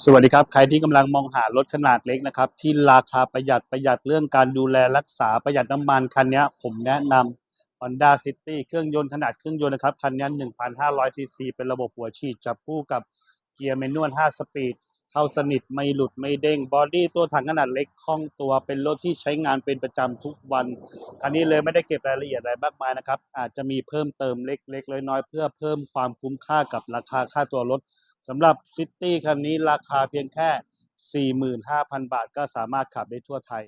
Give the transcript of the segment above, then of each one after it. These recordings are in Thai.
สวัสดีครับ ใครที่กำลังมองหารถขนาดเล็กนะครับ ที่ราคาประหยัดประหยัดเรื่องการดูแลรักษาประหยัดน้ำมันคันนี้ผมแนะนำ Honda City เครื่องยนต์ขนาดเครื่องยนต์นะครับ คันนี้ 1,500ซีซีเป็นระบบหัวฉีดจับคู่กับเกียร์แมนนวล 5 สปีด เข้าสนิทไม่หลุดไม่เด้งบอดี้ตัวถังขนาดเล็กคล่องตัวเป็นรถที่ใช้งานเป็นประจำทุกวัน คันนี้เลยไม่ได้เก็บรายละเอียดอะไรมากมายนะครับ อาจจะมีเพิ่มเติมเล็กๆน้อยๆเพื่อเพิ่มความคุ้มค่ากับราคาค่าตัวรถสำหรับซิตี้คันนี้ราคาเพียงแค่ 45,000 บาทก็สามารถขับได้ทั่วไทย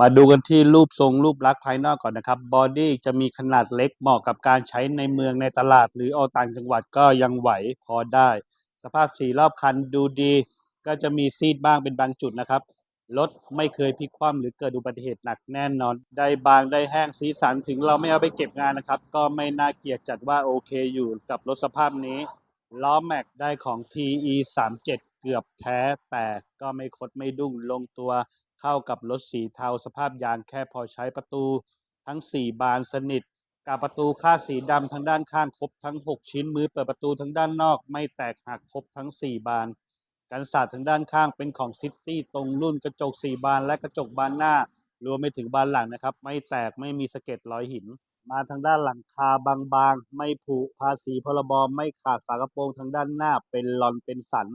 มาดูกันที่รูปทรงรูปลักษณ์ภายนอกก่อนนะครับบอดี้จะมีขนาดเล็กเหมาะกับการใช้ในเมืองในตลาด หรือออกต่างจังหวัดก็ยังไหวพอได้ สภาพสีรอบคันดูดี ก็จะมีซีดบ้างเป็นบางจุดนะครับรถไม่เคยพลิกคว่ำหรือเกิดอุบัติเหตุหนักแน่นอน ได้บางได้แห้งสีสันถึงเราไม่เอาไปเก็บงานนะครับ ก็ไม่น่าเกลียดจัดว่าโอเคอยู่กับรถสภาพนี้ล้อแม็กได้ของ TE 3 7เกือบแท้แต่ก็ไม่คดไม่ดุ้งลงตัว เข้ากับรถสีเทาสภาพยางแค่พอใช้ประตูทั้ง 4 บานสนิทกับประตูค่าสีดำทางด้านข้างครบทั้ง 6 ชิ้นมือเปิดประตูทางด้านนอก ไม่แตกหักครบทั้ง 4 บาน กันศาสตร์ทางด้านข้างเป็นของซิตี้ตรงรุ่นกระจก 4 บานและกระจกบานหน้ารวมไปถึงบานหลังนะครับ ไม่แตกไม่มีสะเก็ดรอยหิน มาทางด้านหลังคาบางๆ ไม่ผุภาษีพรบไม่ขาดฝากระโปรงทางด้านหน้าเป็นลอนเป็นสัน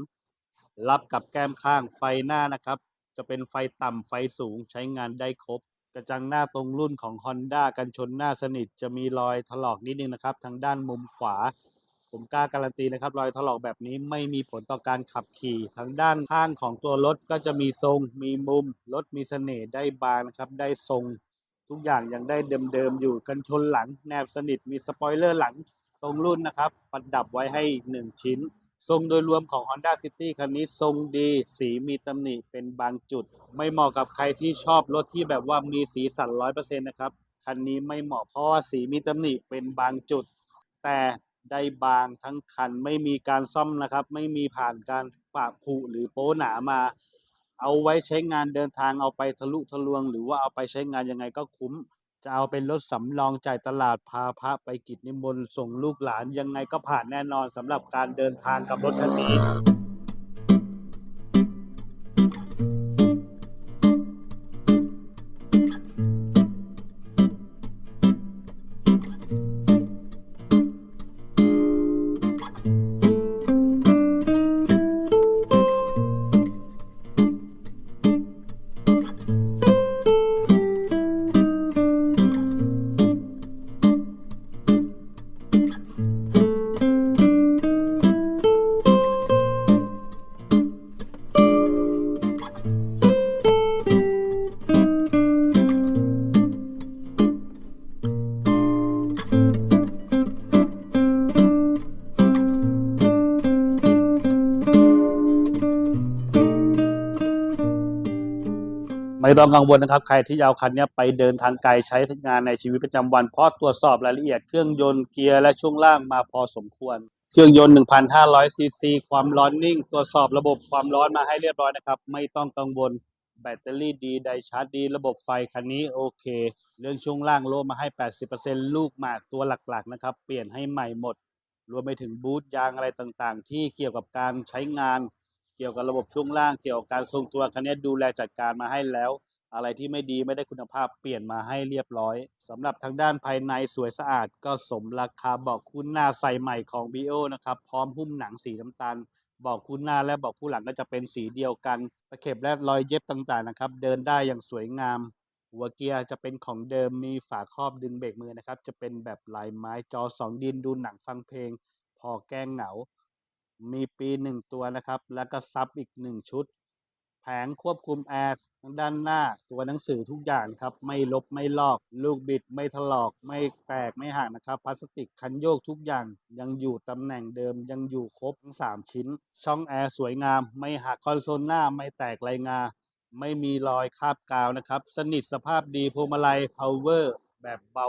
รับกับแก้มข้างไฟหน้านะครับ จะเป็นไฟต่ำไฟสูงใช้งานได้ครบ กระจังหน้าตรงรุ่นของ Honda กันชนหน้าสนิท จะมีรอยถลอกนิดนึงนะครับ ทางด้านมุมขวา ผมกล้าการันตีนะครับ รอยถลอกแบบนี้ไม่มีผลต่อการขับขี่ ทางด้านข้างของตัวรถก็จะมีทรง มีมุมรถมีเสน่ห์ได้บางนะครับ ได้ทรง ทุกอย่างยังได้เดิมๆอยู่กันชนหลัง แนบสนิทมีสปอยเลอร์หลังตรงรุ่นนะครับ ประดับไว้ให้ 1 ชิ้น ทรงโดยรวมของ Honda City คันนี้ทรงดีสีมีตำหนิเป็นบางจุด ไม่เหมาะกับใครที่ชอบรถที่แบบว่ามีสีสันร้อยเปอร์เซ็นต์นะครับ คันนี้ไม่เหมาะเพราะว่าสีมีตำหนิเป็นบางจุด แต่ได้บางทั้งคันไม่มีการซ่อมนะครับ ไม่มีผ่านการปะผุหรือโป๊หนามา เอาไว้ใช้งานเดินทางเอาไปทะลุทะลวง หรือว่าเอาไปใช้งานยังไงก็คุ้ม จะเอาเป็นรถสำรองจ่ายตลาดพาพระไปกิจนิมนต์ส่งลูกหลานยังไงก็ผ่านแน่นอนสำหรับการเดินทางกับรถคันนี้ ไม่ต้องกังวลนะครับใครที่จะเอาคันนี้ไปเดินทางไกลใช้งานในชีวิตประจำวันเพราะตรวจสอบรายละเอียดเครื่องยนต์เกียร์และช่วงล่างมาพอสมควร เครื่องยนต์ 1,500 ซีซี ความร้อนนิ่ง ตรวจสอบระบบความร้อนมาให้เรียบร้อยนะครับ ไม่ต้องกังวลแบตเตอรี่ดีไดชาร์จดีระบบไฟคันนี้โอเค เรื่องช่วงล่างโลมาให้ 80%ลูกหมากตัวหลักๆนะครับเปลี่ยนให้ใหม่หมด รวมไปถึงบูทยางอะไรต่างๆ ที่เกี่ยวกับการใช้งาน กี่ยวกับระบบช่วงล่างเกี่ยวกับการทรงตัวคันนี้ดูแลจัดการมาให้แล้ว อะไรที่ไม่ดีไม่ได้คุณภาพเปลี่ยนมาให้เรียบร้อยสำหรับทางด้านภายในสวยสะอาด ก็สมราคาบอกคุณหน้าใส่ใหม่ของ b ิโนะครับพร้อมหุ้มหนังสีน้ำตาลบอกคุณหน้าและบอกผู้หลังก็จะเป็นสีเดียวกันตะเข็บและรอยเย็บต่างๆนะครับ เดินได้อย่างสวยงาม หัวเกียร์จะเป็นของเดิมมีฝาครอบดึงเบรกมือนะครับ จะเป็นแบบลายไม้จอสองดินดูหนังฟังเพลง พอแก้เหงา มีปีหนึ่งตัวนะครับ แล้วก็ซับอีกหนึ่งชุด แผงควบคุมแอร์ทางด้านหน้าตัวหนังสือทุกอย่างครับ ไม่ลบไม่ลอก ลูกบิดไม่ถลอก ไม่แตกไม่หักนะครับ พลาสติกคันโยกทุกอย่าง ยังอยู่ตำแหน่งเดิมยังอยู่ครบทั้ง 3 ชิ้น ช่องแอร์สวยงาม ไม่หักคอนโซลหน้าไม่แตกลายงา ไม่มีรอยคาบกาวนะครับ สนิทสภาพดีพวงมาลัย power แบบเบา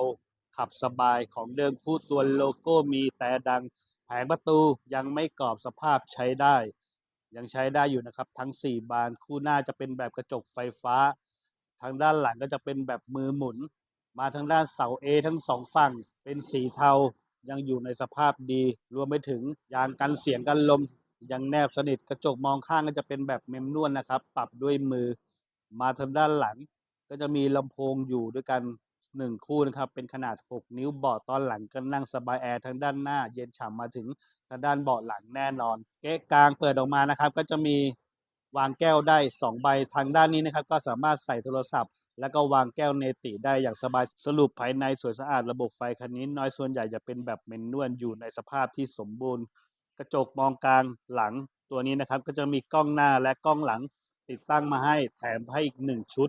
ขับสบายของเดิมคู่ตัวโลโก้มีแต่ดัง ผงประตูยังไม่กรอบสภาพใช้ได้ ยังใช้ได้อยู่นะครับ ทั้ง 4 บานคู่หน้าจะเป็นแบบกระจกไฟฟ้า ทางด้านหลังก็จะเป็นแบบมือหมุน มาทางด้านเสา A ทั้งสองฝั่งเป็นสีเทายังอยู่ในสภาพดี รวมไปถึงยางกันเสียงกันลม ยังแนบสนิทกระจกมองข้างก็จะเป็นแบบเมมนวลนะครับ ปรับด้วยมือ มาทางด้านหลังก็จะมีลำโพงอยู่ด้วยกัน หนึ่งคู่นะครับ เป็นขนาด 6 นิ้วเบาะตอนหลังก็นั่งสบายแอร์ทางด้านหน้า เย็นฉ่ำมาถึงทางด้านเบาะหลังแน่นอนเก๊ะกลางเปิดออกมานะครับ ก็จะมีวางแก้วได้ 2 ใบทางด้านนี้นะครับ ก็สามารถใส่โทรศัพท์ แล้วก็วางแก้วเนติได้อย่างสบายสรุปภายในสวยสะอาดระบบไฟคันนี้ น้อยส่วนใหญ่จะเป็นแบบเมนนวลอยู่ในสภาพที่สมบูรณ์ กระจกมองกลางหลังตัวนี้นะครับ ก็จะมีกล้องหน้าและกล้องหลังติดตั้งมาให้แถมให้อีกหนึ่งชุด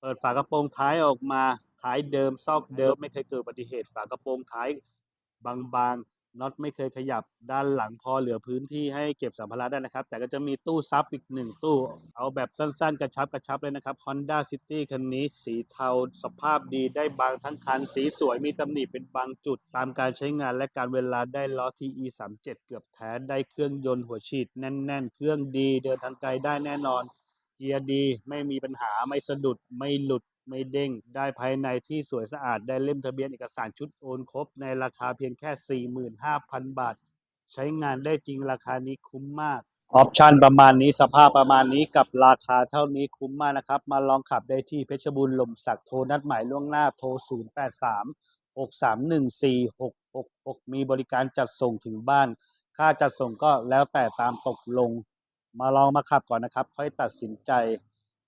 เปิดฝากระโปรงท้ายออกมาท้ายเดิมซอกเดิมไม่เคยเกิดอุบัติเหตุฝากระโปรงท้ายบางๆน็อตไม่เคยขยับด้านหลังพอเหลือพื้นที่ให้เก็บสัมภาระได้นะครับ แต่ก็จะมีตู้ซับอีกหนึ่งตู้ เอาแบบสั้นๆ กระชับกระชับเลยนะครับ Honda City คันนี้สีเทาสภาพดีได้บางทั้งคัน สีสวยมีตำหนิเป็นบางจุด ตามการใช้งานและการเวลาได้ล้อ TE 3 7เกือบแท้ได้เครื่องยนต์หัวฉีดแน่น ๆ เครื่องดีเดินทางไกลได้แน่นอน เกียร์ดี ไม่มีปัญหาไม่สะดุดไม่หลุดไม่เด้ง ได้ภายในที่สวยสะอาดได้เล่มทะเบียนเอกสารชุดโอนครบ ในราคาเพียงแค่ 45,000 บาท ใช้งานได้จริงราคานี้คุ้มมาก ออปชันประมาณนี้สภาพประมาณนี้กับราคาเท่านี้คุ้มมากนะครับ มาลองขับได้ที่เพชรบูรณ์ลมศักดิ์โทรนัดหมายล่วงหน้าโทร 083 631 4666 มีบริการจัดส่งถึงบ้าน ค่าจัดส่งก็แล้วแต่ตามตกลง มาลองมาขับก่อนนะครับ ค่อยตัดสินใจ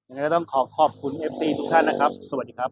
ยังไงก็ต้องขอขอบคุณ FC ทุกท่านนะครับ สวัสดีครับ